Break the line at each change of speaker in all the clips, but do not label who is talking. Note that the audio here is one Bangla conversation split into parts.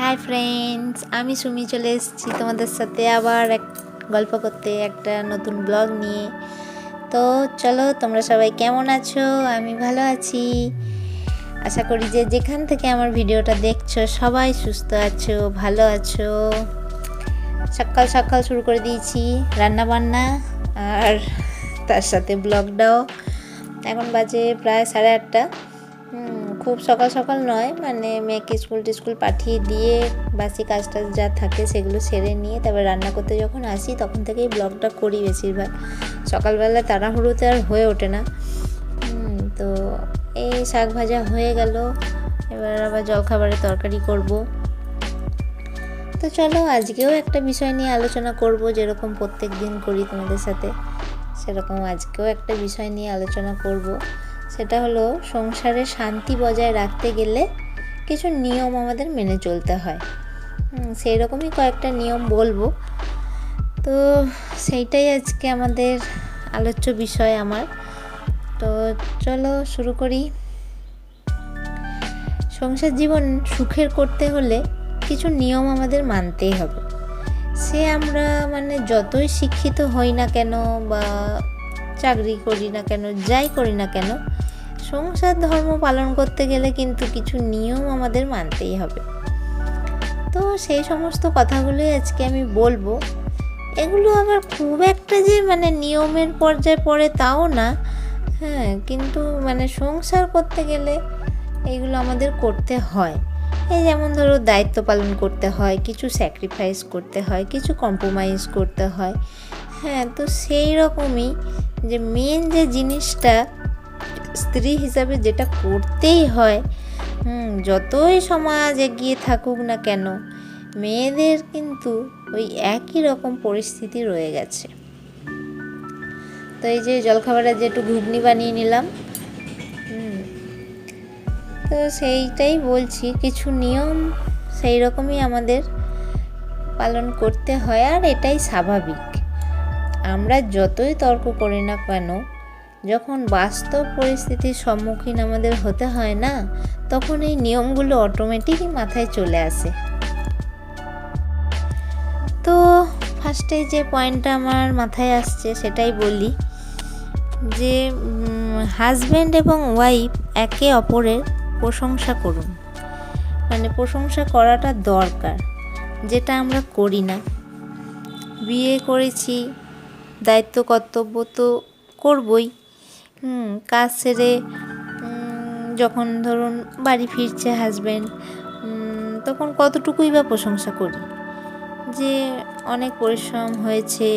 হাই ফ্রেন্ডস আমি সুমি চলে এসেছি তোমাদের সাথে আবার এক গল্প করতে, একটা নতুন ব্লগ নিয়ে। তো চলো, তোমরা সবাই কেমন আছো? আমি ভালো আছি। আশা করি যে যেখান থেকে আমার ভিডিওটা দেখছ, সবাই সুস্থ আছো, ভালো আছো। সকাল সকাল শুরু করে দিয়েছি রান্না বান্না আর তার সাথে ব্লগটাও এখন বাজে প্রায় সাড়ে আটটা। খুব সকাল সকাল নয় মানে মেয়েকে স্কুল টিস্কুল পাঠিয়ে দিয়ে বাসি কাজ টাজ যা থাকে সেগুলো সেরে নিয়ে তারপর রান্না করতে যখন আসি তখন থেকেই ব্লগটা করি বেশিরভাগ। সকালবেলা তাড়াহুড়োতে আর হয়ে ওঠে না। তো এই শাক ভাজা হয়ে গেল, এবার আবার জলখাবারের তরকারি করব। তো চলো আজকেও একটা বিষয় নিয়ে আলোচনা করব, যেরকম প্রত্যেক দিন করি তোমাদের সাথে, সেরকম আজকেও একটা বিষয় নিয়ে আলোচনা করব। সেটা হলো সংসারে শান্তি বজায় রাখতে গেলে কিছু নিয়ম আমাদের মেনে চলতে হয়। সেই রকমই কয়েকটা নিয়ম বলব। তো সেইটাই আজকে আমাদের আলোচ্য বিষয় আমার। তো চলো শুরু করি। সংসার জীবন সুখের করতে হলে কিছু নিয়ম আমাদের মানতেই হবে। সে আমরা মানে যতই শিক্ষিত হই না কেন বা চাকরি করি না কেন, যাই করি না কেন, সংসার ধর্ম পালন করতে গেলে কিন্তু কিছু নিয়ম আমাদের মানতেই হবে। তো সেই সমস্ত কথাগুলোই আজকে আমি বলব। এগুলো আবার খুব একটা যে মানে নিয়মের পর্যায়ে পড়ে তাও না হ্যাঁ কিন্তু মানে সংসার করতে গেলে এগুলো আমাদের করতে হয়। এই যেমন ধরো দায়িত্ব পালন করতে হয়, কিছু স্যাক্রিফাইস করতে হয়, কিছু কম্প্রোমাইজ করতে হয়। হ্যাঁ তো সেই রকমই যে মেন যে জিনিসটা স্ত্রী হিসাবে যেটা করতেই হয় হুম, যতই সমাজ এগিয়ে থাকুক না কেন মেয়েদের কিন্তু ওই একই রকম পরিস্থিতি রয়ে গেছে। তো এই যে জলখাবারে যে একটু ঘুগনি বানিয়ে নিলাম তো সেইটাই বলছি কিছু নিয়ম সেই রকমই আমাদের পালন করতে হয় আর এটাই স্বাভাবিক। আমরা যতই তর্ক করি না কেন, যখন বাস্তব পরিস্থিতির সম্মুখীন আমাদের হতে হয় না, তখন এই নিয়মগুলো অটোমেটিকই মাথায় চলে আসে। তো ফার্স্টে যে পয়েন্টটা আমার মাথায় আসছে, সেটাই বলি যে হাজব্যান্ড এবং ওয়াইফ একে অপরের প্রশংসা করুন। মানে প্রশংসা করাটা দরকার, যেটা আমরা করি না। বিয়ে করেছি দায়িত্ব কর্তব্য তো করবই। কাজ সেরে যখন ধরুন বাড়ি ফিরছে হাজব্যান্ড তখন কতটুকুই বা প্রশংসা করি? যে অনেক পরিশ্রম হয়েছে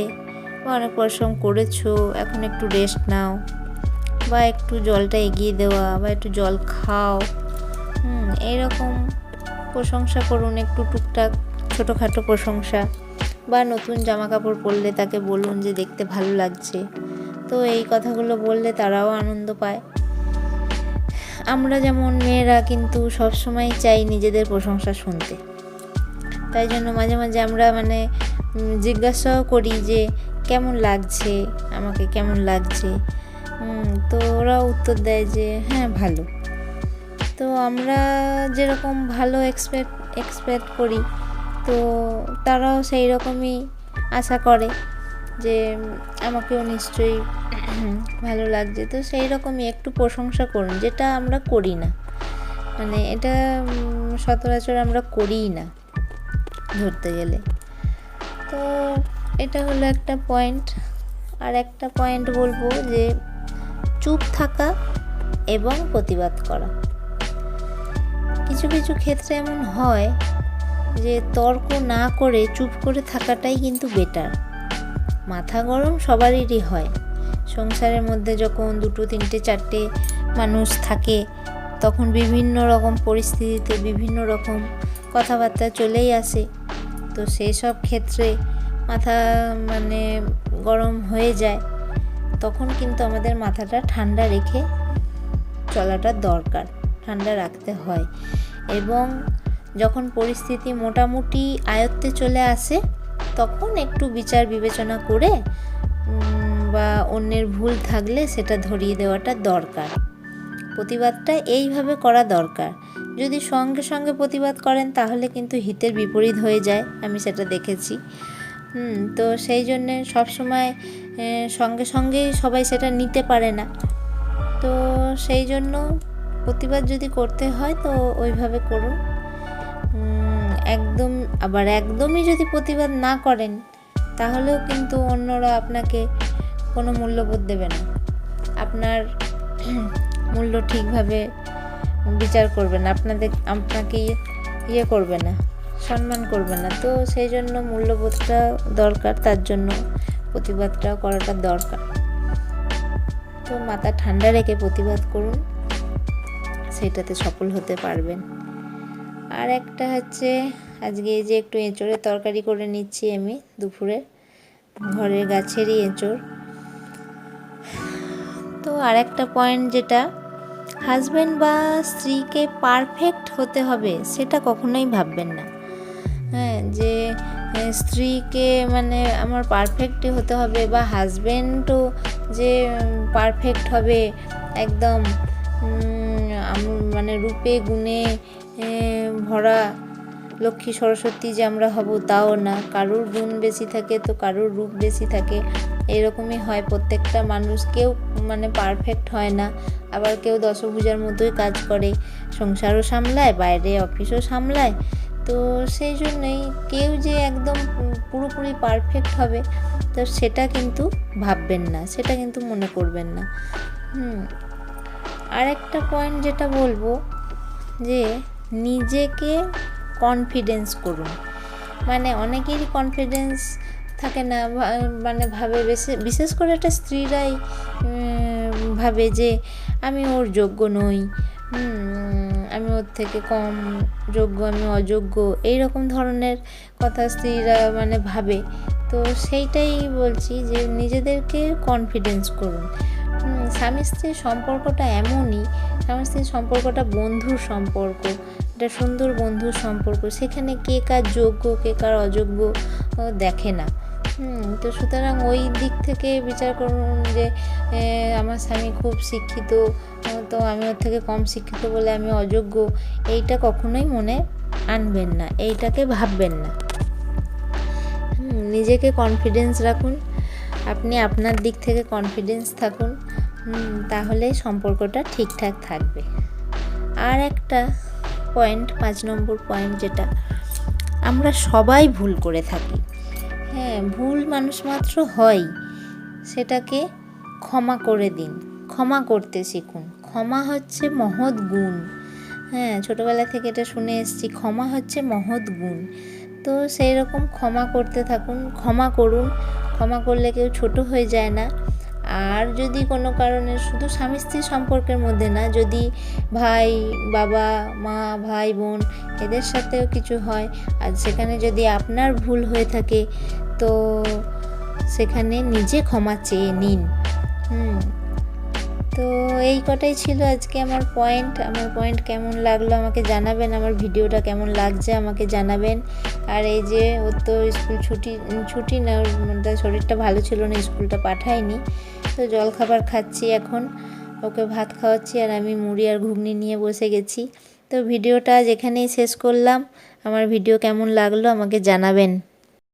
বা অনেক পরিশ্রম করেছ এখন একটু রেস্ট নাও বা একটু জলটা এগিয়ে দেওয়া বা একটু জল খাও। হুম, এইরকম প্রশংসা করুন একটু টুকটাক ছোটোখাটো প্রশংসা। বা নতুন জামা কাপড় পরলে তাকে বলুন যে দেখতে ভালো লাগছে। তো এই কথাগুলো বললে তারাও আনন্দ পায়। আমরা যেমন মেয়েরা কিন্তু সবসময় চাই নিজেদের প্রশংসা শুনতে। তাই জন্য মাঝে মাঝে আমরা মানে জিজ্ঞাসাও করি যে, কেমন লাগছে? আমাকে কেমন লাগছে? তো ওরা উত্তর দেয় যে হ্যাঁ ভালো। তো আমরা যেরকম ভালো এক্সপেক্ট এক্সপেক্ট করি তো তারাও সেই রকমই আশা করে যে আমাকেও নিশ্চয়ই ভালো লাগছে। তো সেই রকমই একটু প্রশংসা করুন, যেটা আমরা করি না। মানে এটা সচরাচর আমরা করিই না, ধরতে গেলে। তো এটা হলো একটা পয়েন্ট আর একটা পয়েন্ট বলব যে চুপ থাকা এবং প্রতিবাদ করা। কিছু কিছু ক্ষেত্রে এমন হয় যে তর্ক না করে চুপ করে থাকাটাই কিন্তু বেটার মাথা গরম সবারই হয়। সংসারের মধ্যে যখন দুটো, তিনটে, চারটে মানুষ থাকে, তখন বিভিন্ন রকম পরিস্থিতিতে বিভিন্ন রকম কথাবার্তা চলেই আসে। তো সেই সব ক্ষেত্রে মাথা মানে গরম হয়ে যায়। তখন কিন্তু আমাদের মাথাটা ঠান্ডা রেখে চলাটা দরকার, ঠান্ডা রাখতে হয়। এবং যখন পরিস্থিতি মোটামুটি আয়ত্তে চলে আসে, তখন একটু বিচার বিবেচনা করে বা অন্যের ভুল থাকলে সেটা ধরিয়ে দেওয়াটা দরকার। প্রতিবাদটা এইভাবে করা দরকার। যদি সঙ্গে সঙ্গে প্রতিবাদ করেন, তাহলে কিন্তু হিতের বিপরীত হয়ে যায়, আমি সেটা দেখেছি। হুম, তো সেই জন্যে সবসময় সঙ্গে সঙ্গেই সবাই সেটা নিতে পারে না। তো সেই জন্য প্রতিবাদ যদি করতে হয়, তো ওইভাবে করুন। একদম, আবার একদমই যদি প্রতিবাদ না করেন, তাহলেও কিন্তু অন্যরা আপনাকে কোনো মূল্যবোধ দেবে না। আপনার মূল্য ঠিকভাবে বিচার করবে না, আপনাদের, আপনাকে ইয়ে- ইয়ে করবে না, সম্মান করবে না। তো সেই জন্য মূল্যবোধটা দরকার, তার জন্য প্রতিবাদটাও করাটা দরকার। তো মাথা ঠান্ডা রেখে প্রতিবাদ করুন, সেটাতে সফল হতে পারবেন। আর একটা হচ্ছে, আজকে এই যে একটু এঁচড়ের তরকারি করে নিচ্ছি আমি দুপুরে, ঘরের গাছেরই এঁচড়। তো আর একটা পয়েন্ট যেটা হাজব্যান্ড বা স্ত্রীকে পারফেক্ট হতে হবে সেটা কখনোই ভাববেন না। হ্যাঁ যে স্ত্রীকে মানে আমার পারফেক্ট হতে হবে বা হাজব্যান্ডও যে পারফেক্ট হবে, একদম মানে রূপে, গুণে ভরা লক্ষ্মী সরস্বতী যে আমরা হব, তাও না। কারুর গুণ বেশি থাকে তো কারুর রূপ বেশি থাকে। এরকমই হয় প্রত্যেকটা মানুষ। কেউ মানে পারফেক্ট হয় না। আবার কেউ দশভূজার মতোই কাজ করে। সংসারও সামলায়, বাইরে অফিসও সামলায়। তো সেই জন্যই কেউ যে একদম পুরোপুরি পারফেক্ট হবে, তো সেটা কিন্তু ভাববেন না। সেটা কিন্তু মনে করবেন না। হুম। আরেকটা পয়েন্ট যেটা বলব, যে নিজেকে কনফিডেন্স করুন। মানে অনেকেরই কনফিডেন্স থাকে না মানে ভাবে বেশি, বিশেষ করে একটা স্ত্রীরাই ভাবে যে আমি ওর যোগ্য নই আমি ওর থেকে কম যোগ্য, আমি অযোগ্য এই রকম ধরনের কথা স্ত্রীরা মানে ভাবে। তো সেইটাই বলছি যে নিজেদেরকে কনফিডেন্স করুন। স্বামী স্ত্রীর সম্পর্কটা এমনই, স্বামী স্ত্রীর সম্পর্কটা বন্ধুর সম্পর্ক এটা সুন্দর বন্ধুর সম্পর্ক, সেখানে কে কার যোগ্য, কে কার অযোগ্য দেখে না। তো সুতরাং ওই দিক থেকে বিচার করুন যে আমার স্বামী খুব শিক্ষিত তো আমি ওর থেকে কম শিক্ষিত বলে আমি অযোগ্য, এইটা কখনোই মনে আনবেন না, এইটাকে ভাববেন না। নিজেকে কনফিডেন্স রাখুন। আপনি আপনার দিক থেকে কনফিডেন্স থাকুন তাহলে সম্পর্কটা ঠিকঠাক থাকবে। আর একটা পয়েন্ট পাঁচ নম্বর পয়েন্ট যেটা, আমরা সবাই ভুল করে থাকি। হ্যাঁ ভুল মানুষ মাত্র হয় সেটাকে ক্ষমা করে দিন, ক্ষমা করতে শিখুন। ক্ষমা হচ্ছে মহৎ গুণ। হ্যাঁ ছোটোবেলা থেকে এটা শুনে এসেছি, ক্ষমা হচ্ছে মহৎ গুণ। তো সেই রকম ক্ষমা করতে থাকুন, ক্ষমা করুন ক্ষমা করলে কেউ ছোট হয়ে যায় না। আর যদি কোনো কারণে শুধু স্বামী স্ত্রী সম্পর্কের মধ্যে না, যদি ভাই, বাবা, মা, ভাই, বোন এদের সাথেও কিছু হয়, আর সেখানে যদি আপনার ভুল হয়ে থাকে, তো সেখানে নিজে ক্ষমা চেয়ে নিন। হুম, তো এই কটাই ছিল আজকে আমার পয়েন্ট আমার পয়েন্ট কেমন লাগল আমাকে জানাবেন, আমার ভিডিওটা কেমন লাগছে আমাকে জানাবেন। আর এই যে, ওর তো স্কুল ছুটি ছুটি না, ওর শরীরটা ভালো ছিল না স্কুলটা পাঠায়নি। তো জল খাবার খাচ্ছি এখন, ওকে ভাত খাওয়াচ্ছি, আর আমি মুড়ি আর ঘুগনি নিয়ে বসে গেছি। তো ভিডিওটা যেখানেই শেষ করলাম। আমার ভিডিও কেমন লাগল আমাকে জানাবেন।